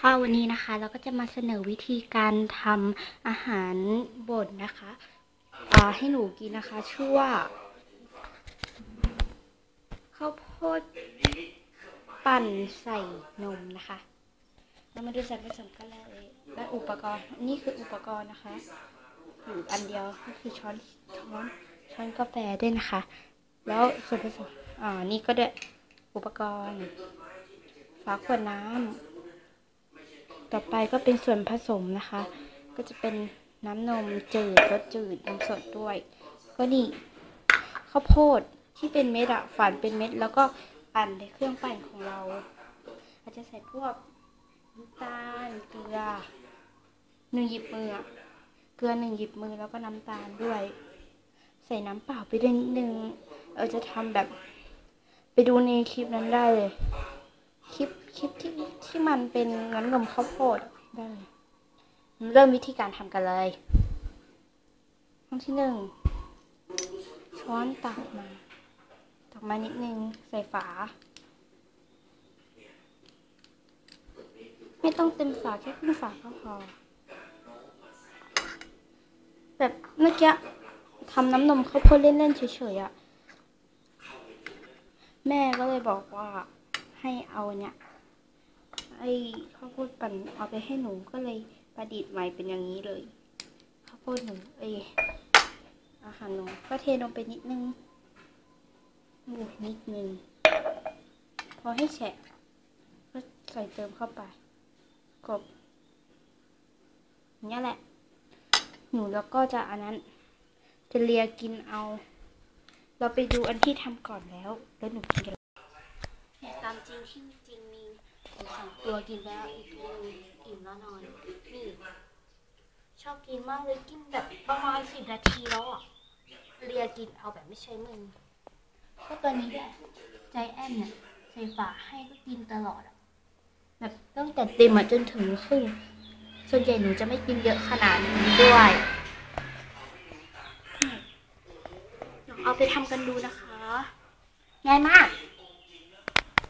ค่ะวันนี้นะคะเราก็จะมาเสนอวิธีการทำอาหารบดนะคะให้หนูกินนะคะชื่อว่าข้าวโพดปั่นใส่นมนะคะเรามาดูส่วนผสมกันเลยและอุปกรณ์นี่คืออุปกรณ์นะคะอยู่อันเดียวก็คือช้อนช้อนช้อนกาแฟด้วยนะคะ แล้วส่วนผสมอ่านี่ก็ได้อุปกรณ์ฝาขวดน้ำ ต่อไปก็เป็นส่วนผสมนะคะ ก็จะเป็นน้ำนมจืดรสจืดนมสดด้วย ก็นี่ข้าวโพดที่เป็นเม็ดอะฝานเป็นเม็ด แล้วก็ปั่นในเครื่องปั่นของเรา อาจจะใส่พวกน้ำตาลเกลือหนึ่งหยิบมือเกลือหนึ่งหยิบมือแล้วก็น้ำตาลด้วย ใส่น้ำเปล่าไปด้วยนิดนึงเออจะทำแบบ ไปดูในคลิปนั้นได้เลย คลิปคลิปที่ที่มันเป็นน้ำนมข้าวโพดได้เริ่มวิธีการทำกันเลยขั้นที่หนึ่งช้อนตักมาตักมานิดนึงใส่ฝา ไม่ต้องเต็มฝาแค่ครึ่งฝาก็พอ แบบเมื่อกี้ทำน้ำนมข้าวโพดเล่นๆเฉยๆอะ่ะ แม่ก็เลยบอกว่า ให้เอาเนี่ยไอ้ข้าวโพดปั่นเอาไปให้หนูก็เลยประดิษฐ์ใหม่เป็นอย่างนี้เลยข้าวโพดหนูเอยอาหารหนูก็เทลงไปนิดนึงหมูนิดนึงพอให้แฉะก็ใส่เติมเข้าไปกบอย่างนี้ยแหละ หนูแล้วก็จะอันนั้นจะเลียกินเอา เราไปดูอันที่ทำก่อนแล้ว แล้วหนูกินกัน ตามจริงที่จริงมีหมูสองตัวกินแล้วอีกตัวหนึงอิ่มแล้วนอนนี่ชอบกินมากเลยกินแบบประมาณสิบนาทีแล้วอะเลียกินเอาแบบไม่ใช้มือก็ตัวนี้แหละใจแอนเนี่ยใส่ฝาให้ก็กินตลอดอะแบบตั้งแต่เต็มอะจนถึงครึ่งส่วนใหญ่หนูจะไม่กินเยอะขนาดนี้ด้วยเอาไปทำกันดูนะคะง่ายมาก